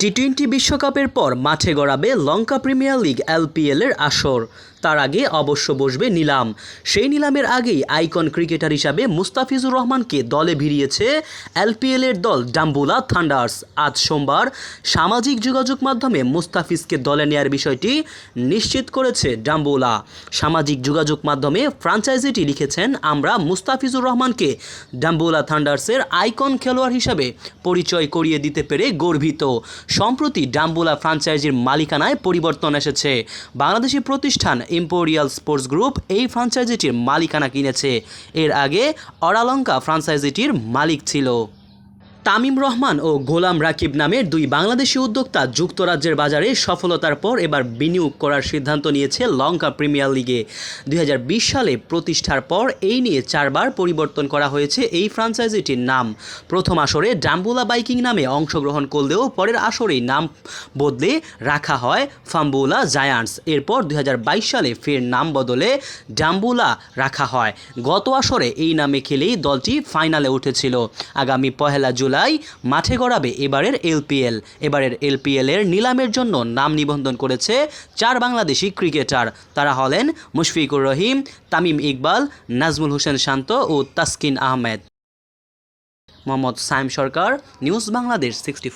T twenty বিশ্বকাপের পর মাঠে গড়াবে লঙ্কা প্রিমিয়ার লিগ এলপিএলের আসর। তার আগে অবশ্য বসবে নিলাম। সেই নিলামের আগেই আইকন ক্রিকেটার হিসাবে মুস্তাফিজুর রহমানকে দলে ভিড়িয়েছে এলপিএল এর দল ডাম্বুলা থান্ডার্স। আজ সোমবার সামাজিক যোগাযোগ মাধ্যমে মুস্তাফিজকে দলে নেয়ার বিষয়টি নিশ্চিত করেছে ডাম্বুলা। সামাজিক যোগাযোগ মাধ্যমে ফ্রাঞ্চাইজিটি লিখেছেন, আমরা মুস্তাফিজুর রহমানকে ডাম্বুলা থান্ডার্সের আইকন খেলোয়াড় হিসাবে পরিচয় করিয়ে দিতে পেরে গর্বিত। সম্প্রতি ডাম্বুলা ফ্রাঞ্চাইজির মালিকানায় পরিবর্তন এসেছে। বাংলাদেশি প্রতিষ্ঠান ইম্পোরিয়াল স্পোর্টস গ্রুপ এই ফ্রাঞ্চাইজিটির মালিকানা কিনেছে। এর আগে অরালঙ্কা ফ্রাঞ্চাইজিটির মালিক ছিল। তামিম রহমান ও গোলাম রাকিব নামের দুই বাংলাদেশি উদ্যোক্তা যুক্তরাজ্যের বাজারে সফলতার পর এবার বিনিয়োগ করার সিদ্ধান্ত নিয়েছে লঙ্কা প্রিমিয়ার লিগে। দুই হাজার বিশ সালে প্রতিষ্ঠার পর এই নিয়ে চারবার পরিবর্তন করা হয়েছে এই ফ্রাঞ্চাইজিটির নাম। প্রথম আসরে ডাম্বুলা বাইকিং নামে অংশগ্রহণ করলেও পরের আসরেই নাম বদলে রাখা হয় ফাম্বুলা জায়ান্টস। এরপর দুই হাজার বাইশ সালে ফের নাম বদলে ডাম্বুলা রাখা হয়। গত আসরে এই নামে খেলেই দলটি ফাইনালে উঠেছিল। আগামী পহেলা জুলাই মাঠে গড়াবে এবারের এলপিএল এবারের এলপিএলের নিলামের জন্য নাম নিবন্ধন করেছে চার বাংলাদেশি ক্রিকেটার। তারা হলেন মুশফিকুর রহিম, তামিম ইকবাল, নাজমুল হোসেন শান্ত ও Taskin Ahmed. Mohammad Saim Sarkar, news Bangladesh sixty